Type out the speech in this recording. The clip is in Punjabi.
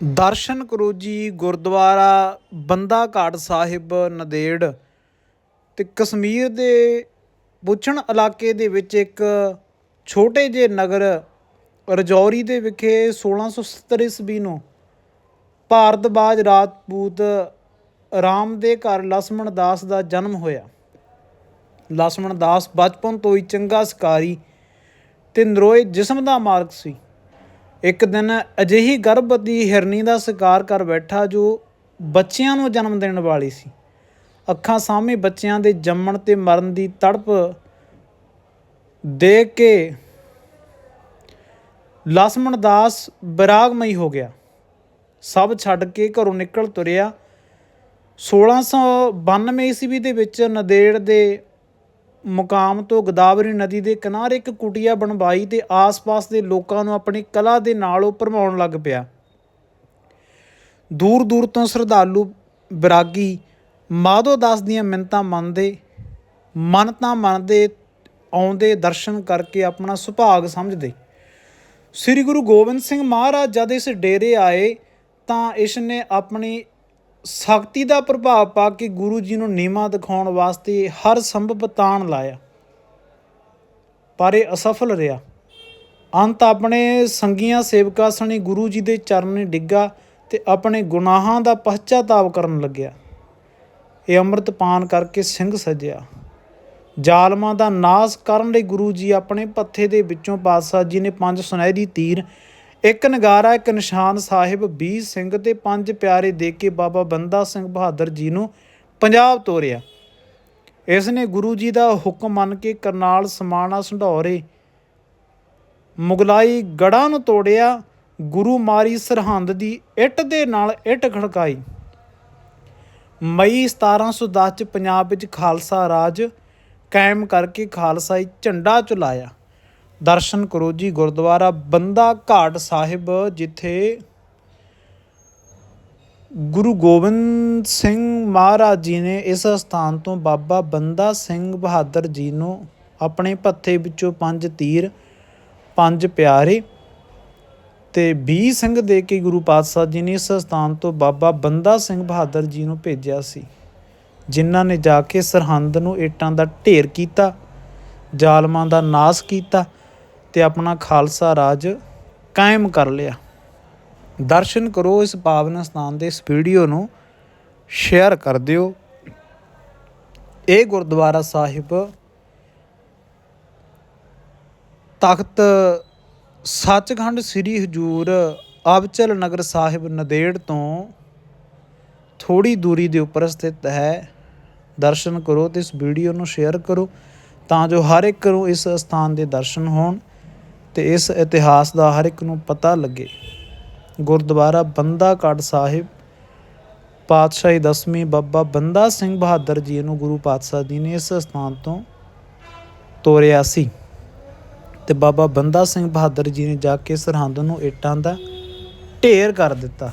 ਦਰਸ਼ਨ ਕਰੋ ਜੀ ਗੁਰਦੁਆਰਾ ਬੰਦਾ ਘਾਟ ਸਾਹਿਬ ਨੰਦੇੜ ਤੇ ਕਸ਼ਮੀਰ ਦੇ ਪੁੱਛਣ ਇਲਾਕੇ ਦੇ ਵਿੱਚ ਇੱਕ ਛੋਟੇ ਜਿਹੇ ਨਗਰ ਰਜੌਰੀ ਦੇ ਵਿਖੇ 1670 ਈਸਵੀ ਨੂੰ ਭਾਰਤਬਾਜ ਰਾਜਪੂਤ ਰਾਮ ਦੇ ਘਰ ਲਛਮਣ ਦਾਸ ਦਾ ਜਨਮ ਹੋਇਆ। ਲਛਮਣ ਦਾਸ ਬਚਪਨ ਤੋਂ ਹੀ ਚੰਗਾ ਸ਼ਿਕਾਰੀ ਤੇ ਨਰੋਏ ਜਿਸਮ ਦਾ ਮਾਲਕ ਸੀ। ਇੱਕ ਦਿਨ ਅਜਿਹੀ ਗਰਭਵਤੀ ਹਿਰਨੀ ਦਾ ਸ਼ਿਕਾਰ ਕਰ ਬੈਠਾ ਜੋ ਬੱਚਿਆਂ ਨੂੰ ਜਨਮ ਦੇਣ ਵਾਲੀ ਸੀ। ਅੱਖਾਂ ਸਾਹਮਣੇ ਬੱਚਿਆਂ ਦੇ ਜੰਮਣ ਤੇ ਮਰਨ ਦੀ ਤੜਪ ਦੇਖ ਕੇ ਲਛਮਣ ਦਾਸ ਵਿਰਾਗਮਈ ਹੋ ਗਿਆ। ਸਭ ਛੱਡ ਕੇ ਘਰੋਂ ਨਿਕਲ ਤੁਰਿਆ। 1692 ਈਸਵੀ ਦੇ ਵਿੱਚ ਨਦੇੜ ਦੇ ਮੁਕਾਮ ਤੋਂ ਗੋਦਾਵਰੀ ਨਦੀ ਦੇ ਕਿਨਾਰੇ ਇੱਕ ਕੁਟੀਆ ਬਣਵਾਈ ਤੇ ਆਸ-ਪਾਸ ਦੇ ਲੋਕਾਂ ਨੂੰ ਆਪਣੀ ਕਲਾ ਦੇ ਨਾਲ ਉਹ ਭਰਮਾਉਣ ਲੱਗ ਪਿਆ। ਦੂਰ ਦੂਰ ਤੋਂ ਸ਼ਰਧਾਲੂ ਵਿਰਾਗੀ ਮਾਧੋ ਦਾਸ ਦੀਆਂ ਮਿੰਤਾਂ ਮੰਨਦੇ ਮਨਤਾਂ ਮੰਨਦੇ ਆਉਂਦੇ ਦਰਸ਼ਨ ਕਰਕੇ ਆਪਣਾ ਸੁਭਾਗ ਸਮਝਦੇ। ਸ੍ਰੀ ਗੁਰੂ ਗੋਬਿੰਦ ਸਿੰਘ ਮਹਾਰਾਜ ਜਦ ਇਸ ਡੇਰੇ ਆਏ ਤਾਂ ਇਸ ਨੇ ਆਪਣੀ ਸ਼ਕਤੀ ਦਾ ਪ੍ਰਭਾਵ ਪਾ ਕੇ ਗੁਰੂ ਜੀ ਨੂੰ ਨੀਮਾ ਦਿਖਾਉਣ ਵਾਸਤੇ ਹਰ ਸੰਭਵ ਤਾਣ ਲਾਇਆ। ਪਰ ਇਹ ਅਸਫਲ ਰਿਹਾ। ਅੰਤ ਆਪਣੇ ਸੰਗੀਆਂ ਸੇਵਕਾਂ ਸਣੇ ਗੁਰੂ ਜੀ ਦੇ ਚਰਨ ਡਿੱਗਾ ਤੇ ਆਪਣੇ ਗੁਨਾਹਾਂ ਦਾ ਪਛਤਾਤਾਪ ਕਰਨ ਲੱਗਿਆ। ਇਹ ਅੰਮ੍ਰਿਤ ਪਾਨ ਕਰਕੇ ਸਿੰਘ ਸਜਿਆ। ਜ਼ਾਲਮਾਂ ਦਾ ਨਾਸ ਕਰਨ ਲਈ ਗੁਰੂ ਜੀ ਆਪਣੇ ਪੱਥੇ ਦੇ ਵਿੱਚੋਂ ਪਾਤਸ਼ਾਹ ਜੀ ਨੇ ਪੰਜ ਸੁਨਹਿਰੀ ਤੀਰ ਇੱਕ ਨਗਾਰਾ, ਇੱਕ ਨਿਸ਼ਾਨ ਸਾਹਿਬ 20 ਸਿੰਘ ਤੇ ਪੰਜ ਪਿਆਰੇ ਦੇ ਕੇ ਬਾਬਾ ਬੰਦਾ ਸਿੰਘ ਬਹਾਦਰ ਜੀ ਨੂੰ ਪੰਜਾਬ ਤੋਰਿਆ। ਇਸ ਨੇ ਗੁਰੂ ਜੀ ਦਾ ਹੁਕਮ ਮੰਨ ਕੇ ਕਰਨਾਲ ਸਮਾਣਾ ਸੰਢੌਰੇ ਮੁਗਲਾਈ ਗੜਾਂ ਨੂੰ ਤੋੜਿਆ। ਗੁਰੂ ਮਾਰੀ ਸਰਹੰਦ ਦੀ ਇੱਟ ਦੇ ਨਾਲ ਇੱਟ ਖੜਕਾਈ। ਮਈ 1710 ਚ ਪੰਜਾਬ ਵਿੱਚ ਖਾਲਸਾ ਰਾਜ ਕਾਇਮ ਕਰਕੇ ਖਾਲਸਾਈ ਝੰਡਾ ਚੁਲਾਇਆ। ਦਰਸ਼ਨ ਕਰੋ ਜੀ ਗੁਰਦੁਆਰਾ ਬੰਦਾ ਘਾਟ ਸਾਹਿਬ, ਜਿੱਥੇ ਗੁਰੂ ਗੋਬਿੰਦ ਸਿੰਘ ਮਹਾਰਾਜ ਜੀ ਨੇ ਇਸ ਸਥਾਨ ਤੋਂ ਬਾਬਾ ਬੰਦਾ ਸਿੰਘ ਬਹਾਦਰ ਜੀ ਨੂੰ ਆਪਣੇ ਪੱਥੇ ਵਿੱਚੋਂ ਪੰਜ ਤੀਰ, ਪੰਜ ਪਿਆਰੇ ਤੇ 20 ਸਿੰਘ ਦੇ ਕੇ ਗੁਰੂ ਪਾਤਸ਼ਾਹ ਜੀ ਨੇ ਇਸ ਸਥਾਨ ਤੋਂ ਬਾਬਾ ਬੰਦਾ ਸਿੰਘ ਬਹਾਦਰ ਜੀ ਨੂੰ ਭੇਜਿਆ ਸੀ, ਜਿਨ੍ਹਾਂ ਨੇ ਜਾ ਕੇ ਸਰਹੰਦ ਨੂੰ ਏਟਾਂ ਦਾ ਢੇਰ ਕੀਤਾ, ਜ਼ਾਲਮਾਂ ਦਾ ਨਾਸ ਕੀਤਾ ਤੇ ਆਪਣਾ ਖਾਲਸਾ ਰਾਜ ਕਾਇਮ ਕਰ ਲਿਆ। ਦਰਸ਼ਨ ਕਰੋ ਇਸ ਪਾਵਨ ਸਥਾਨ ਦੇ ਇਸ ਵੀਡੀਓ ਨੂੰ ਸ਼ੇਅਰ ਕਰ ਦਿਓ। ਇਹ ਗੁਰਦੁਆਰਾ ਸਾਹਿਬ ਤਖਤ ਸੱਚਖੰਡ ਸ੍ਰੀ ਹਜੂਰ ਅਬਚਲ ਨਗਰ ਸਾਹਿਬ ਨਦੇੜ ਤੋਂ ਥੋੜੀ ਦੂਰੀ ਦੇ ਉੱਪਰ ਸਥਿਤ ਹੈ। ਦਰਸ਼ਨ ਕਰੋ ਤੇ ਇਸ ਵੀਡੀਓ ਨੂੰ ਸ਼ੇਅਰ ਕਰੋ ਤਾਂ ਜੋ ਹਰ ਇੱਕ ਨੂੰ ਇਸ ਸਥਾਨ ਦੇ ਦਰਸ਼ਨ ਹੋਣ। ਤੇ ਇਸ ਇਤਿਹਾਸ ਦਾ ਹਰ ਇੱਕ ਨੂੰ ਪਤਾ ਲੱਗੇ। ਗੁਰਦੁਆਰਾ ਬੰਦਾ ਘਾਟ ਸਾਹਿਬ, ਪਾਤਸ਼ਾਹੀ ਦਸਵੀਂ ਬਾਬਾ ਬੰਦਾ ਸਿੰਘ ਬਹਾਦਰ ਜੀ ਨੂੰ ਗੁਰੂ ਪਾਤਸ਼ਾਹ ਜੀ ਨੇ ਇਸ ਸਥਾਨ ਤੋਂ ਤੋਰਿਆ ਸੀ ਤੇ ਬਾਬਾ ਬੰਦਾ ਸਿੰਘ ਬਹਾਦਰ ਜੀ ਨੇ ਜਾ ਕੇ ਸਰਹੰਦ ਨੂੰ ਇੱਟਾਂ ਦਾ ਢੇਰ ਕਰ ਦਿੱਤਾ।